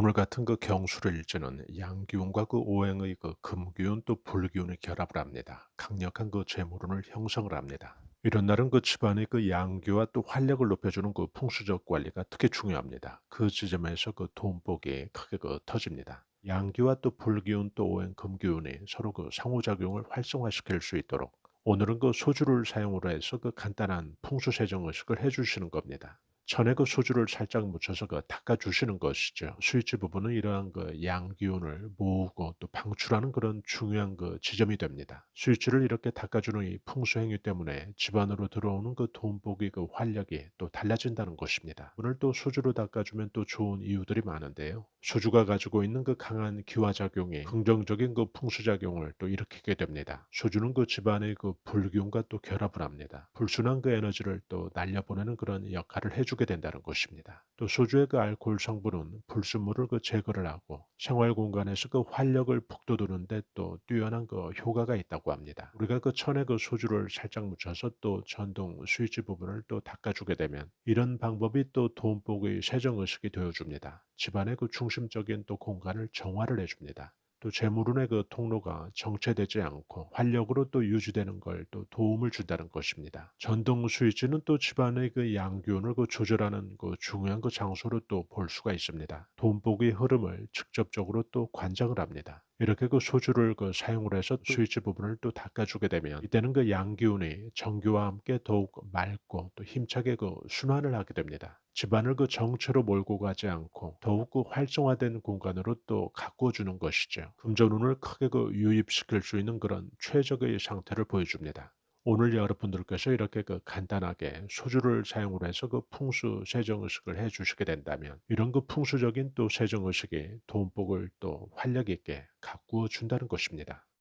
오늘 같은 그 경술의 일지는 양기운과 그 오행의 그 금기운 또 불기운의 결합을 합니다. 강력한 그 재물운을 형성을 합니다. 이런 날은 그 집안의 그 양기와 또 활력을 높여주는 그 풍수적 관리가 특히 중요합니다. 그 지점에서 그 돈복이 크게 그 터집니다. 양기와 또 불기운 또 오행 금기운이 서로 그 상호작용을 활성화시킬 수 있도록 오늘은 그 소주를 사용으로 해서 그 간단한 풍수세정 의식을 해주시는 겁니다. 천에 그 소주를 살짝 묻혀서 그 닦아주시는 것이죠. 스위치 부분은 이러한 그 양기운을 모으고 또 방출하는 그런 중요한 그 지점이 됩니다. 스위치를 이렇게 닦아주는 이 풍수 행위 때문에 집안으로 들어오는 그 돈복의 그 활력이 또 달라진다는 것입니다. 오늘 또 소주로 닦아주면 또 좋은 이유들이 많은데요. 소주가 가지고 있는 그 강한 기화작용이 긍정적인 그 풍수작용을 또 일으키게 됩니다. 소주는 그 집안의 그 불기운과 또 결합을 합니다. 불순한 그 에너지를 또 날려보내는 그런 역할을 해주 게 된다는 것입니다. 또 소주의 그 알코올 성분은 불순물을 그 제거를 하고 생활 공간에서 그 활력을 북돋우는데 또 뛰어난 그 효과가 있다고 합니다. 우리가 그 천에 그 소주를 살짝 묻혀서 또 전동 스위치 부분을 또 닦아주게 되면 이런 방법이 또 돈복의 세정 의식이 되어줍니다. 집안의 그 중심적인 또 공간을 정화를 해줍니다. 또 재물운의 그 통로가 정체되지 않고 활력으로 또 유지되는 걸 또 도움을 준다는 것입니다. 전동 스위치는 또 집안의 그 양기운을 그 조절하는 그 중요한 그 장소로 또 볼 수가 있습니다. 돈복의 흐름을 직접적으로 또 관장을 합니다. 이렇게 그 소주를 그 사용을 해서 스위치 부분을 또 닦아주게 되면 이때는 그 양기운이 정교와 함께 더욱 맑고 또 힘차게 그 순환을 하게 됩니다. 집안을 그 정체로 몰고 가지 않고 더욱 그 활성화된 공간으로 또 가꾸어 주는 것이죠. 금전운을 크게 그 유입시킬 수 있는 그런 최적의 상태를 보여줍니다. 오늘 여러분들께서 이렇게 그 간단하게 소주를 사용을 해서 그 풍수 세정 의식을 해 주시게 된다면 이런 그 풍수적인 또 세정 의식이 돈복을 또 활력 있게 가꾸어 준다는 것입니다.